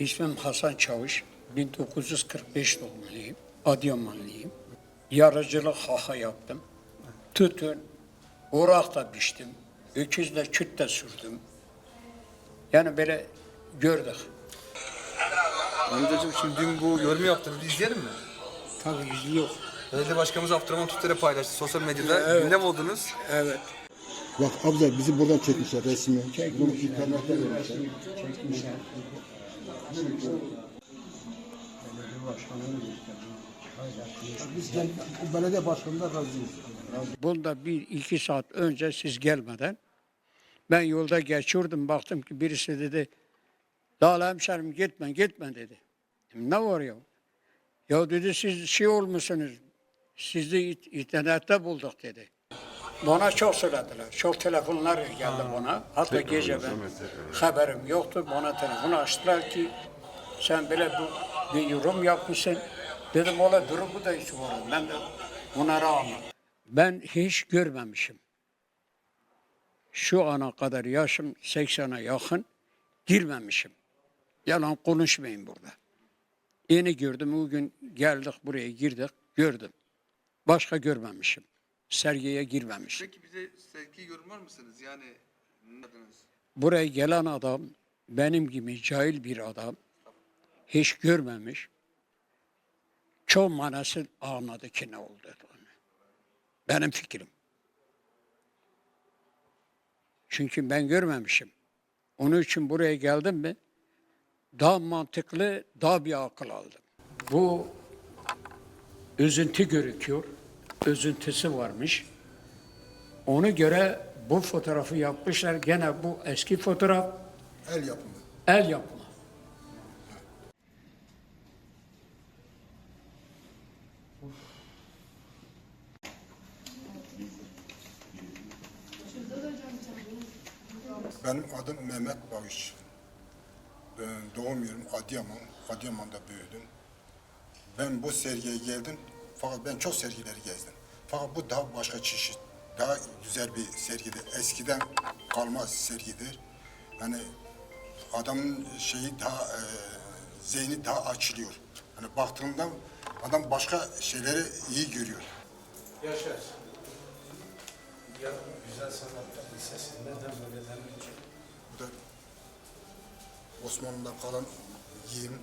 İsmim Hasan Çavuş. 1945 doğumluyum. Adıyamanlıyım. Yarıcılık haha yaptım. Tütün, uğrak da biçtim. Öküzle küt de sürdüm. Yani böyle gördük. Amcacığım şimdi dün bu yorum yaptınız. Bir izleyelim mi? Tabii yüzü yok. Belediye Başkanımız Abdurrahman Tutter'e paylaştı sosyal medyada. Gündem oldunuz. Evet. Bak Abza bizi buradan çekmişler resmi. Bunu internette vermişler. Biz gel, o belediye başkanına razıyız. Bunda bir iki saat önce siz gelmeden ben yolda geçiyordum baktım ki birisi dedi Dağla hemşerim gitme gitme dedi. Ne var ya? Ya dedi siz şey olmuşsunuz. Sizi internette bulduk dedi. Bana çok söylediler. Çok telefonlar geldi bana. Hatta gece ben haberim yoktu. Bana telefon açtılar ki sen böyle bu, bir yorum yapmışsın. Dedim ola durumu da hiç var. Ben de onlara anladım. Ben hiç görmemişim. Şu ana kadar yaşım 80'e yakın girmemişim. Yalan konuşmayın burada. Yeni gördüm. Bugün geldik buraya girdik. Gördüm. Başka görmemişim. Sergiye girmemişim. Peki bize sevgi yorumlar mısınız? Yani ne adınız? Buraya gelen adam benim gibi cahil bir adam. Hiç görmemiş. Çok manası anladı ki ne oldu. Benim fikrim. Çünkü ben görmemişim. Onun için buraya geldim mi daha mantıklı, daha bir akıl aldım. Bu üzüntü görüküyor. Üzüntüsü varmış. Onu göre bu fotoğrafı yapmışlar. Gene bu eski fotoğraf El yapımı. el yapımı. Benim adım Mehmet Bağış. Ben doğum yerim Adıyaman. Adıyaman'da büyüdüm. Ben bu sergiye geldim. Fakat ben çok sergileri gezdim. Fakat bu daha başka çeşit. Daha güzel bir sergidir. Eskiden kalma sergidir. Hani adamın şeyi daha e, zihni daha açılıyor. Hani baktığında adam başka şeyleri iyi görüyor. Yaşar. Ya Güzel Sanatlar Lisesi'nde de böyleden önce. Bu da Osmanlı'dan kalan giyim,